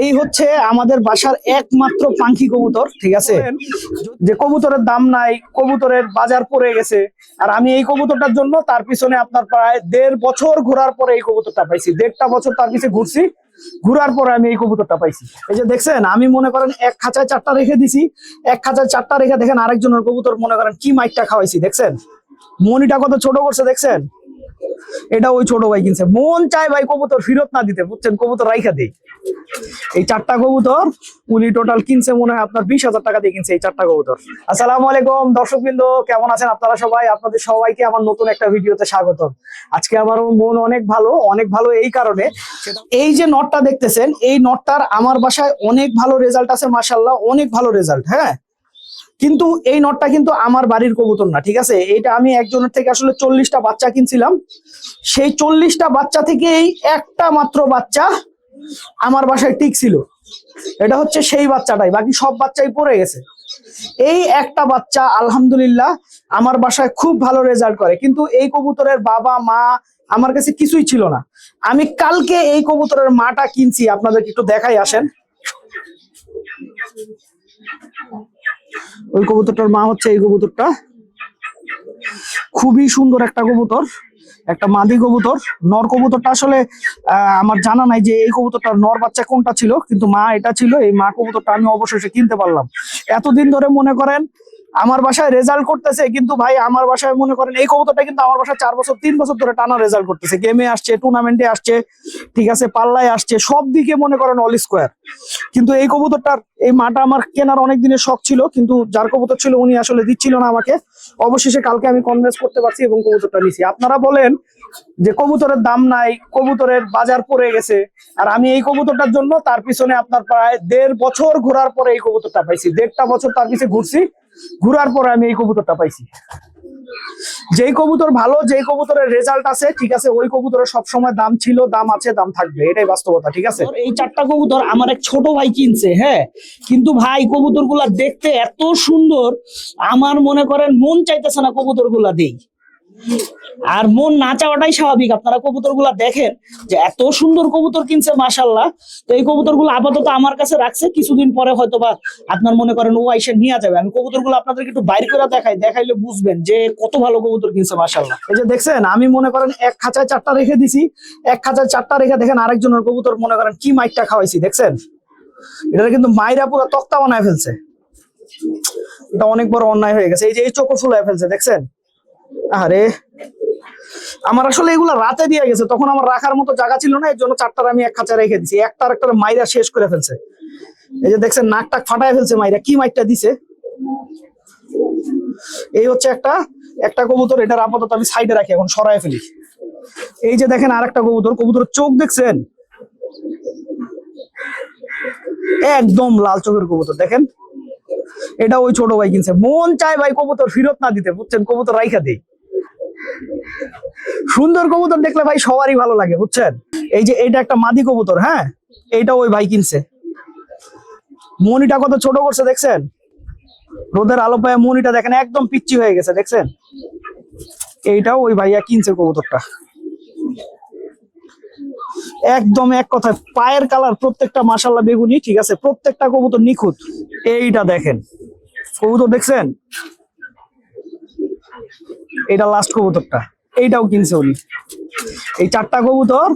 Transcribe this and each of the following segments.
এই হচ্ছে আমাদের বাসার একমাত্র পাখি কবুতর, ঠিক আছে? যে কবুতরের দাম নাই, কবুতরের বাজার পড়ে গেছে। আর আমি এই কবুতরটার জন্য তার পিছনে আপনার প্রায় দেড় বছর ঘোরার পরে এই কবুতরটা পাইছি। দেড়টা বছর তার পিছনে ঘুরছি, ঘুরার পরে আমি এই কবুতরটা পাইছি। এই যে দেখছেন, আমি মনে করেন এক খাঁচায় চারটা রেখে দিছি, এক খাঁচায় চারটা রেখে দেখেন আরেকজনের কবুতর মনে করেন কি মাইকটা খাওয়াইছি, দেখছেন? মনিটা কত ছোট করছে, দেখছেন? এটা ওই ছোট ভাই কিনছে। মন চায় ভাই কবুতর ফেরত না দিতে, বুঝছেন? কবুতর রাইখা দেই। এই চারটা কবুতর উনি টোটাল কিনছে মনে হয় আপনার বিশ হাজার টাকা দিয়ে কিনছে এই চারটা কবুতর। আসসালামু আলাইকুম দর্শক কেমন আছেন আপনারা সবাই? আপনাদের সবাইকে আমার নতুন একটা ভিডিওতে স্বাগত আজকে আমার মন অনেক ভালো অনেক ভালো এই কারণে। এই যে নটটা দেখতেছেন, এই নটটার আমার বাসায় অনেক ভালো রেজাল্ট আছে মাসাল্লাহ অনেক ভালো রেজাল্ট হ্যাঁ? কিন্তু এই নটটা কিন্তু আমার বাড়ির কবুতর না, ঠিক আছে? এটা আমি একজনের থেকে আসলে চল্লিশটা বাচ্চা কিনছিলাম। সেই চল্লিশটা বাচ্চা থেকে এই একটা মাত্র বাচ্চা আমার বাসায় টিক ছিল এটা হচ্ছে সেই বাচ্চাটাই, বাকি সব বাচ্চাই পড়ে গেছে। এই একটা বাচ্চা, আলহামদুলিল্লাহ, আমার বাসায় খুব ভালো রেজাল্ট করে। কিন্তু এই কবুতরের বাবা, মা আমার কাছে কিছুই ছিল না। আমি কালকে এই কবুতরের মাটা কিনছি, আপনাদেরকে একটু দেখাই আসেন। ওই কবুতরটার মা হচ্ছে এই কবুতরটা। খুবই সুন্দর একটা কবুতর, একটা মাদি কবুতর, নর কবুতরটা আসলে আমার জানা নাই যে এই কবুতরটার নর বাচ্চা কোনটা ছিল, কিন্তু মা এটা ছিল, এই মা কবুতরটা আমি অবশেষে কিনতে পারলাম। এতদিন ধরে মনে করেন আমার বাসায় রেজাল্ট করতেছে, কিন্তু ভাই আমার বাসায় মনে করেন এই কবুতরটা কিন্তু আমার বাসায় চার বছর, তিন বছর ধরে টানা রেজাল্ট করতেছে। গেমে আসছে টুর্নামেন্টে আসছে, ঠিক আছে, পাল্লায় আসছে, সব দিকে মনে করেন অল স্কোয়ার কিন্তু এই কবুতরটার, এই মাটা আমার কেনার অনেক দিনের শখ ছিল, কিন্তু যার কবুতর ছিল উনি আসলে দিচ্ছিল না আমাকে। অবশেষে কালকে আমি কনভেন্স করতে পারছি এবং কবুতরটা নিছি। আপনারা বলেন যে কবুতরের দাম নাই, কবুতরের বাজার পড়ে গেছে, আর আমি এই কবুতরটার জন্য তার পিছনে আপনার প্রায় দেড় বছর ঘোরার পরে এই কবুতরটা পাইছি। দেড়টা বছর তার পিছিয়ে ঘুরছি। ঘুরার পরে আমি এই কবুতরটা পাইছি। যেই কবুতর ভালো, যেই কবুতরের রেজাল্ট আছে, ঠিক আছে, ওই কবুতরের সবসময় দাম ছিল, দাম আছে, দাম থাকবে, এটাই বাস্তবতা, ঠিক আছে? এই চারটা কবুতর আমার এক ছোট ভাই কিনছে হ্যাঁ? কিন্তু ভাই কবুতর দেখতে এত সুন্দর, আমার মনে করেন মন চাইতেছে না কবুতরগুলা দেই। আর মন না চাওয়াটাই স্বাভাবিক। আপনারা কবুতরগুলা দেখেন যে এত সুন্দর কবুতর কিনছে মাসাল্লাহ তো এই কবুতরগুলো আপাতত আমার কাছে রাখছে। কিছুদিন পরে হয়তো বা আপনার মনে করেন, ও আইসে নিয়ে যাবে। আমি কবুতরগুলো আপনাদেরকে একটু বাইর করে দেখাই, দেখাইলে বুঝবেন যে কত ভালো কবুতর কিনছে মাসাল্লাহ এই যে দেখছেন, আমি মনে করেন এক খাঁচায় চারটা রেখে দিছি। এক খাঁচায় চারটা রেখে দেখেন আরেকজনের কবুতর মনে করেন কি মাইকটা খাওয়াইছি, দেখছেন? এটা কিন্তু মাইরা পুরো তক্তা বানায় ফেলছে। এটা অনেক বড় অন্যায় হয়ে গেছে। এই যে এই চোখ ফুলায় ফেলছে, দেখছেন? আরে, আমার আসলে এগুলা রাতে দিয়ে গেছে, তখন আমার রাখার মতো জায়গা ছিল না এর জন্য চারটার আমি এক খাঁচা রেখে দিছি। একটার একটা মাইরা শেষ করে ফেলছে। এই যে দেখছেন নাক টাক ফাটায় ফেলছে মাইরা, কি মাইকটা দিছে? এই হচ্ছে একটা একটা কবুতর, এটার আপাতত আমি সাইডে রাখি, এখন সরায় ফেলি। এই যে দেখেন আর একটা কবুতর, কবুতরের চোখ দেখছেন? একদম লাল চোখের কবুতর, দেখেন? এটা ওই ছোট ভাই কিনছে। মন চায় ভাই কবুতর ফিরত না দিতে, বুঝছেন? কবুতর রাইখা দেই। সুন্দর কবুতর দেখলে ভাই সবারই ভালো লাগে, বুঝছেন? এই যে এটা একটা মাদি কবুতর হ্যাঁ? এইটা ওই ভাই কিনছে। মনিটা কত ছোট করছে, দেখছেন? রোদের আলো পায় মনিটা দেখেন, একদম পিচ্ছি হয়ে গেছে, দেখছেন? এইটাও ওই ভাইয়া কিনছে কবুতরটা। একদম এক কথায়, পায়ের কালার প্রত্যেকটা মাসাল্লাহ বেগুনি, ঠিক আছে? প্রত্যেকটা কবুতর নিখুঁত। এইটা দেখেন। কবুতর দেখছেন? এটা লাস্ট কবুতরটা। এইটাও কিনছে উনি। এই চারটা কবুতর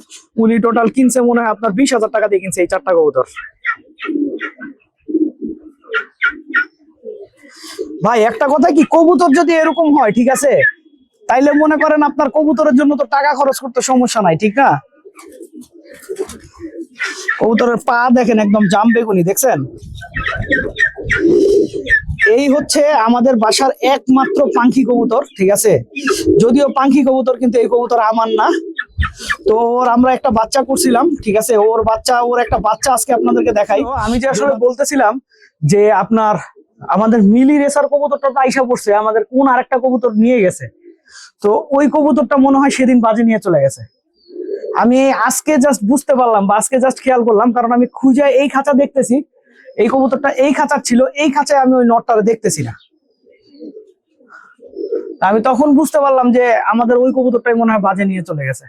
উনি টোটাল কিনছে মনে হয় আপনার বিশ হাজার টাকা দিয়ে কিনছে এই চারটা কবুতর। ভাই, একটা কথা কি, কবুতর যদি এরকম হয়, ঠিক আছে? তাইলে মনে করেন আপনার কবুতরের জন্য তো টাকা খরচ করতে সমস্যা নাই, ঠিক না? কবুতরের পা দেখেন একদম জাম বেগুনি, দেখছেন? এই হচ্ছে আমাদের বাসার একমাত্র পাখি কবুতর, ঠিক আছে? যদিও পাখি কবুতর, কিন্তু এই কবুতর আমার না। তো ওর আমরা একটা বাচ্চা করছিলাম, ঠিক আছে? ওর বাচ্চা, ওর একটা বাচ্চা আজকে আপনাদেরকে দেখাই। আমি যে আসলে বলতেছিলাম যে আপনার, আমাদের মিলি রেসার কবুতরটা তো আইসা পড়ছে, আমাদের কোন আরেকটা কবুতর নিয়ে গেছে। তো ওই কবুতরটা মনে হয় সেদিন বাজে নিয়ে চলে গেছে। আমি আজকে জাস্ট বুঝতে পারলাম বা আজকে জাস্ট খেয়াল করলাম, কারণ আমি খুঁজে এই খাঁচা দেখতেছি এই কবুতরটা এই খাঁচার ছিল, এই খাঁচায় আমি ওই নটটারে দেখতেছি না। আমি তখন বুঝতে পারলাম যে আমাদের ওই কবুতরটাই মনে হয় বাজে নিয়ে চলে গেছে।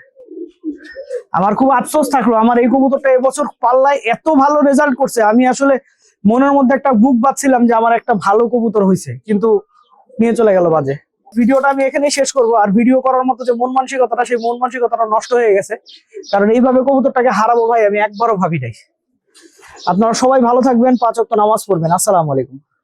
আমার খুব আফসোস থাকল, আমার এই কবুতরটা এবছর পাল্লায় এত ভালো রেজাল্ট করছে। আমি আসলে মনের মধ্যে একটা বুক পাচ্ছিলাম যে আমার একটা ভালো কবুতর হয়েছে কিন্তু নিয়ে চলে গেল বাজে। ভিডিওটা আমি এখানেই শেষ করব, আর ভিডিও করার মতো যে মন মানসিকতাটা, সেই মন মানসিকতাটা নষ্ট হয়ে গেছে। কারণ এইভাবে কবুতরটাকে হারাবো ভাই, আমি একবারও ভাবি নাই। আপনারা সবাই ভালো থাকবেন পাঁচ ওয়াক্ত নামাজ পড়বেন। আসসালামু আলাইকুম।